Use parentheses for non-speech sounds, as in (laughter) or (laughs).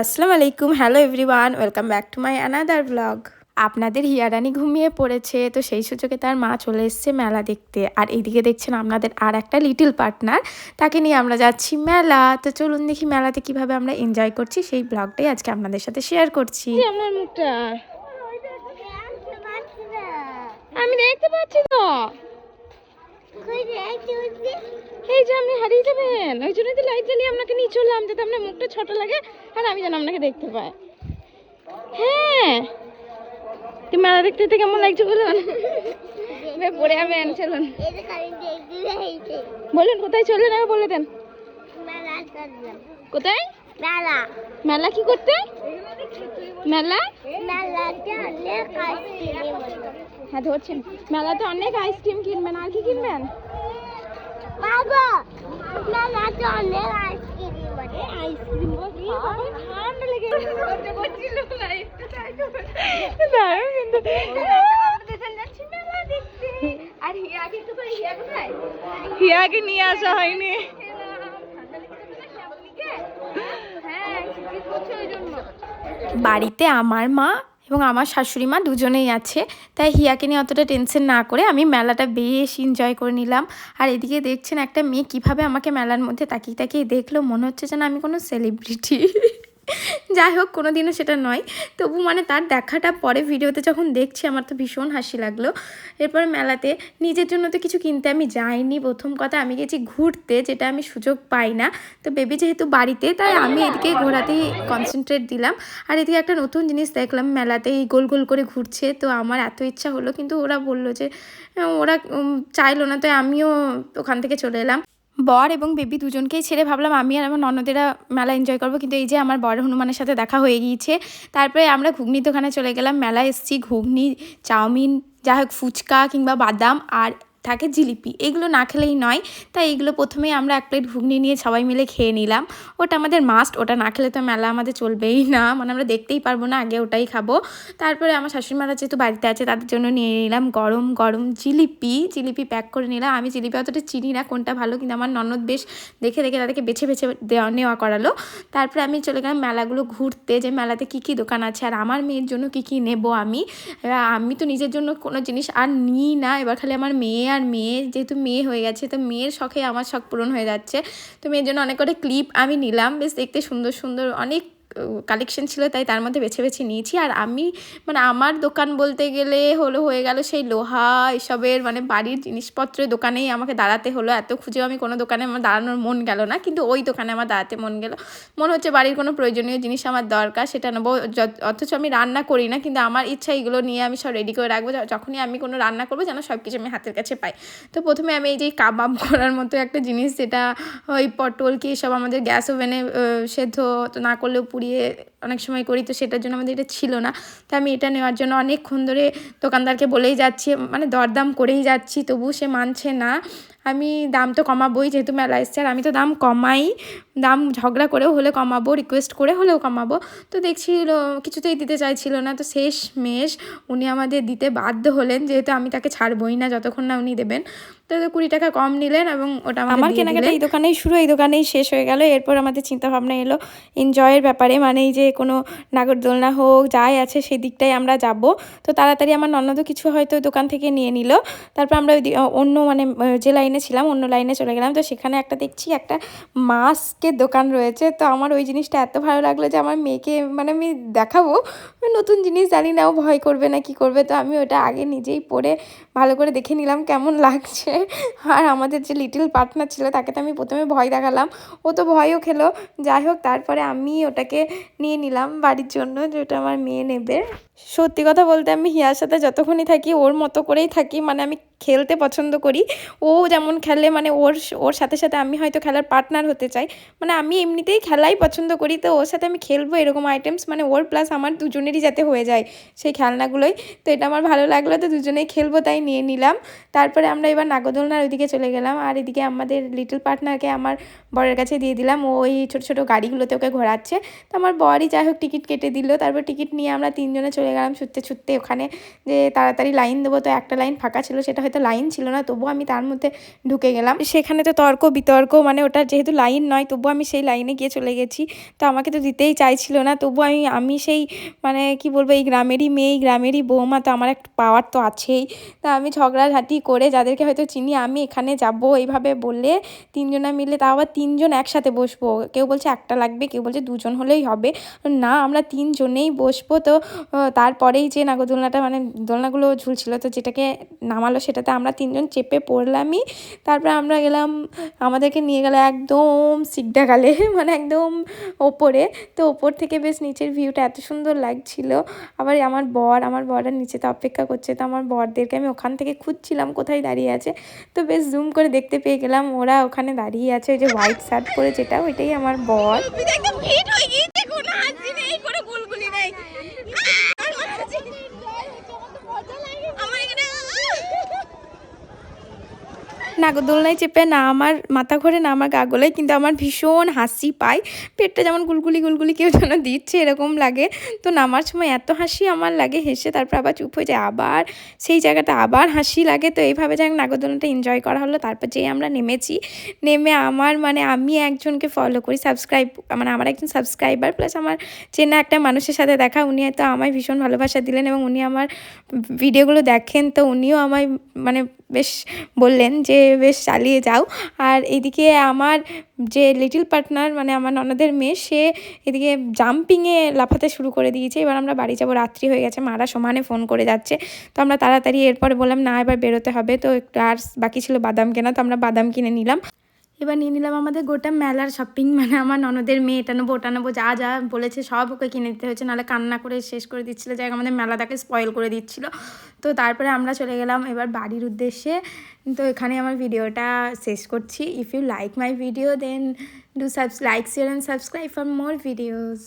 আসসালামু আলাইকুম। Hello everyone welcome back to my another blog আপনাদের হিয়ারানি ঘুমিয়ে পড়েছে, তো সেই সুযোগে তার মা চলে এসছে মেলা দেখতে। আর এইদিকে দেখছেন আপনাদের আর একটা লিটিল পার্টনার তাকে নিয়ে আমরা যাচ্ছি মেলা। তো চলুন দেখি মেলাতে কীভাবে আমরা এনজয় করছি, সেই ব্লগটাই আজকে আপনাদের সাথে শেয়ার করছি। মুখটা। আমি দেখতে পাচ্ছি তো। এই যে আপনি হারিয়ে যাবেন। ওই লাইট জ্বালিয়ে আপনাকে নিয়ে চললাম, যাতে আপনার মুখটা ছোট লাগে, আর আমি যেন আপনাকে দেখতে পাই। হ্যাঁ। তুই মেলা দেখতে দেখতে কেমন লাগছে বলুন? পড়ে যাবেন চলুন। বলুন কোথায় চললেন আগে বলে দেন। কোথায়? মেলা। মেলা কি করতে? মেলা? হ্যাঁ ধরছেন। মেলাতে অনেক আইসক্রিম কিনবেন। আর কি কিনবেন? বাবা মেলাতে অনেক আইসক্রিম হিয়াকে হিয়া নিয়ে আসা হয়নি। হ্যাঁ বাড়িতে আমার মা এবং আমার শাশুড়ি মা দুজনেই আছে। তাই হিয়াকে নিয়ে অতটা টেনশন না করে আমি মেলাটা বেশ এনজয় করে নিলাম। আর এদিকে দেখছেন একটা মেয়ে কীভাবে আমাকে মেলার মধ্যে তাকিয়ে তাকিয়ে দেখল। মনে হচ্ছে যেন আমি কোনো সেলিব্রিটি যাই হোক কোনো দিনও সেটা নয়। তবু মানে তার দেখাটা পরে ভিডিওতে যখন দেখছি, আমার তো ভীষণ হাসি লাগল। এরপর মেলাতে নিজের জন্য তো কিছু কিনতে আমি যাইনি। প্রথম কথা, আমি গেছি ঘুরতে, যেটা আমি সুযোগ পাই না। তো বেবি যেহেতু বাড়িতে, তাই আমি এদিকে ঘোরাতেই কনসেন্ট্রেট দিলাম। আর এদিকে একটা নতুন জিনিস দেখলাম মেলাতে এই গোল গোল করে ঘুরছে। তো আমার এত ইচ্ছা হলো, কিন্তু ওরা বলল যে ওরা চাইলো না। তাই আমিও ওখান থেকে চলে এলাম। বর এবং বেবি দুজনকেই ছেড়ে ভাবলাম আমি আর আমার ননদেরা মেলা এনজয় করব। কিন্তু এই যে আমার বর হনুমানের সাথে দেখা হয়ে গিয়েছে। তারপরে আমরা ঘুগনি দোকানে চলে গেলাম। মেলা এসছি ঘুগনি, চাউমিন যা হোক ফুচকা কিংবা বাদাম আর থাকে জিলিপি। এগুলো না খেলেই নয়। তাই এগুলো প্রথমেই আমরা এক প্লেট ঘুগনি নিয়ে সবাই মিলে খেয়ে নিলাম। ওটা আমাদের মাস্ট ওটা না খেলে তো মেলা আমাদের চলবেই না। মানে আমরা দেখতেই পারব না, আগে ওটাই খাব। তারপরে আমার শাশুড়িমারা যেহেতু বাড়িতে আছে, তাদের জন্য নিয়ে নিলাম গরম গরম জিলিপি। জিলিপি প্যাক করে নিলাম। আমি জিলিপি অতটা চিনি না, কোনটা ভালো কিন্তু আমার ননদ বেশ দেখে দেখে তাদেরকে বেছে বেছে দেওয়া নেওয়া করালো। তারপরে আমি চলে গেলাম মেলাগুলো ঘুরতে, যে মেলাতে কী কী দোকান আছে আর আমার মেয়ের জন্য কী কী নেব আমি। আমি তো নিজের জন্য কোনো জিনিস আর নিই না। এবার খালি আমার মেয়ে আর মেয়ে, যেহেতু মেয়ে হয়ে গেছে, তো মেয়ের শখে আমার শখ পূরণ হয়ে যাচ্ছে। তো মেয়ের জন্য অনেক কটা ক্লিপ আমি নিলাম। বেশ দেখতে সুন্দর সুন্দর, অনেক কালেকশন ছিল, তাই তার মধ্যে বেছে বেছে নিয়েছি। আর আমি মানে আমার দোকান বলতে গেলে হলো, হয়ে গেল সেই লোহা, এসবের মানে বাড়ির জিনিসপত্রের দোকানেই আমাকে দাঁড়াতে হলো। এত খুঁজেও আমি কোনো দোকানে আমার দাঁড়ানোর মন গেল না, কিন্তু ওই দোকানে আমার দাঁড়াতে মন গেল। মনে হচ্ছে বাড়ির কোনো প্রয়োজনীয় জিনিস আমার দরকার, সেটা নেব। অথচ আমি রান্না করি না, কিন্তু আমার ইচ্ছা এগুলো নিয়ে আমি সব রেডি করে রাখব। যখনই আমি কোনো রান্না করব যেন সব কিছু আমি হাতের কাছে পাই। তো প্রথমে আমি এই যে কাবাব (laughs) করার মতো একটা জিনিস, যেটা ওই পটল কি সব আমাদের গ্যাস ওভেনে সেদ্ধ না করলেও കൂടിയേ অনেক সময় করি তো সেটার জন্য আমাদের এটা ছিল না। তো আমি এটা নেওয়ার জন্য অনেকক্ষণ ধরে দোকানদারকে বলেই যাচ্ছি মানে দরদাম করেই যাচ্ছি তবু সে মানছে না। আমি দাম তো কমাবোই যেহেতু মেলা এসছে আর আমি তো দাম কমাই। দাম ঝগড়া করেও হলে কমাবো রিকোয়েস্ট করে হলেও কমাবো। তো দেখছি কিছুতেই দিতে চাইছিল না তো শেষ মেশ উনি আমাদের দিতে বাধ্য হলেন যেহেতু আমি তাকে ছাড়বই না যতক্ষণ না উনি দেবেন। তো কুড়ি টাকা কম নিলেন এবং ওটা আমার কেনাকাটা এই দোকানেই শুরু এই দোকানেই শেষ হয়ে গেল এরপর আমাদের চিন্তা ভাবনা এলো। এনজয়ের ব্যাপারে মানে এই যে কোনো নাগরদোলনা হোক, যাই আছে সেই দিকটাই আমরা যাব। তো তাড়াতাড়ি আমার ননদও কিছু হয়তো দোকান থেকে নিয়ে নিল। তারপর আমরা অন্য মানে যে লাইনে ছিলাম, অন্য লাইনে চলে গেলাম। তো সেখানে একটা দেখছি একটা মাস্কের দোকান রয়েছে। তো আমার ওই জিনিসটা এত ভালো লাগল যে আমার মেয়েকে মানে আমি দেখাবো। নতুন জিনিস জানি না, ও ভয় করবে না কি করবে। তো আমি ওটা আগে নিজেই পরে ভালো করে দেখে নিলাম কেমন (laughs) লাগছে। আর আমাদের যে লিটিল পার্টনার ছিল, তাকে তো আমি প্রথমে ভয় দেখালাম। ও তো ভয়ও খেলো। যাই হোক, তারপরে আমি ওটাকে নিয়ে নিলাম বাড়ির জন্য, যেটা আমার মেয়ে নেবে। সত্যি কথা বলতে আমি হিয়ার সাথে যতক্ষণই থাকি, ওর মতো করেই থাকি মানে আমি খেলতে পছন্দ করি। ও যেমন খেলে মানে ওর ওর সাথে সাথে আমি হয়তো খেলার পার্টনার হতে চাই। মানে আমি এমনিতেই খেলাই পছন্দ করি, তো ওর সাথে আমি খেলব এরকম আইটেমস মানে ওর প্লাস আমার দুজনেরই যাতে হয়ে যায় সেই খেলনাগুলোই। তো এটা আমার ভালো লাগল, তো দুজনেই খেলব, তাই নিয়ে নিলাম। তারপরে আমরা এবার নাগদোলনার ওইদিকে চলে গেলাম, আর এদিকে আমাদের লিটল পার্টনারকে আমার বরের কাছে দিয়ে দিলাম। ও ওই ছোটো ছোটো গাড়িগুলোতে ওকে ঘোরাচ্ছে। তো আমার বরই যাই হোক, টিকিট কেটে দিল। তারপর টিকিট নিয়ে আমরা তিনজনে চলে গেলাম ছুটতে ছুটতে ওখানে। যে তাড়াতাড়ি লাইন দেবো তো একটা লাইন ফাঁকা ছিল, সেটা হয়তো লাইন ছিল না, তবুও আমি তার মধ্যে ঢুকে গেলাম। সেখানে তো তর্ক বিতর্ক মানে ওটা যেহেতু লাইন নয়, তবুও আমি সেই লাইনে গিয়ে চলে গেছি। তো আমাকে তো দিতেই চাইছিল না তবু আমি আমি সেই মানে কি বলব, এই গ্রামেরই মেয়ে, এই গ্রামেরই বৌমা, তো আমার একটা পাওয়ার তো আছেই। তা আমি ঝগড়াঝাটি করে যাদেরকে হয়তো চিনি, আমি এখানে যাব এইভাবে বললে তিনজনা মিলে, তাও আবার তিনজন একসাথে বসবো। কেউ বলছে একটা লাগবে, কেউ বলছে দুজন হলেই হবে। না, আমরা তিনজনেই বসবো। তো তারপরেই যে নাগরদোলনাটা মানে দোলনাগুলো ঝুলছিল, তো যেটাকে নামালো সেটাতে আমরা তিনজন চেপে পড়লামই। তারপরে আমরা গেলাম, আমাদেরকে নিয়ে গেল একদম সিকডাগালে (laughs) মানে একদম ওপরে। তো ওপর থেকে বেশ নিচের ভিউটা এত সুন্দর লাগছিল। আবার আমার বর, আমার বরের নিচেতে অপেক্ষা করছে, তো আমার বরদেরকে আমি ওখান থেকে খুঁজছিলাম কোথায় দাঁড়িয়ে আছে। তো বেশ জুম করে দেখতে পেয়ে গেলাম, ওরা ওখানে দাঁড়িয়ে আছে, ওই যে হোয়াইট শার্ট পরে যেটা, ওইটাই আমার বর। কোনো গুলগুলি নেই নাগরদোলনায় চেপে না আমার মাথা ঘোরে, না আমার গা গোলায়, কিন্তু আমার ভীষণ হাসি পায়। পেটটা যেমন গুলগুলি গুলগুলি কেউ যেন দিচ্ছে, এরকম লাগে। তো নামার সময় এত হাসি আমার লাগে, হেসে তারপর আবার চুপ হয়ে যায়। আবার সেই জায়গাটা আবার হাসি লাগে। তো এইভাবে যেন নাগরদোলনাটা এনজয় করা হলো, তারপর যেই আমরা নেমেছি, নেমে আমার মানে আমি একজনকে ফলো করি সাবস্ক্রাইব মানে আমার একজন সাবস্ক্রাইবার প্লাস আমার চেনা একটা মানুষের সাথে দেখা। উনি হয়তো আমায় ভীষণ ভালোবাসা দিলেন এবং উনি আমার ভিডিওগুলো দেখেন। তো উনিও আমায় মানে বেশ বললেন যে বেশ চালিয়ে যাও। আর এদিকে আমার যে লিটিল পার্টনার মানে আমার ননদের মেয়ে, সে এদিকে জাম্পিংয়ে লাফাতে শুরু করে দিয়েছে। এবার আমরা বাড়ি যাব, রাত্রি হয়ে গেছে, মারা সমানে ফোন করে যাচ্ছে। তো আমরা তাড়াতাড়ি এরপরে বললাম, না, এবার বেরোতে হবে। তো একটু আর বাকি ছিল বাদাম কেনা, তো আমরা বাদাম কিনে নিলাম। এবার নিয়ে নিলাম আমাদের গোটা মেলার শপিং (laughs) মানে আমার ননদের মেয়ে, এটা নেব, ওটা নেব, যা যা বলেছে সব ওকে কিনে দিতে হয়েছে, নাহলে কান্না করে শেষ করে দিচ্ছিল, যাই আমাদের মেলাটাকে স্পয়েল করে দিচ্ছিল। তো তারপরে আমরা চলে গেলাম এবার বাড়ির উদ্দেশ্যে। তো এখানে আমার ভিডিওটা শেষ করছি। If you like my video then do subs like share and subscribe for more videos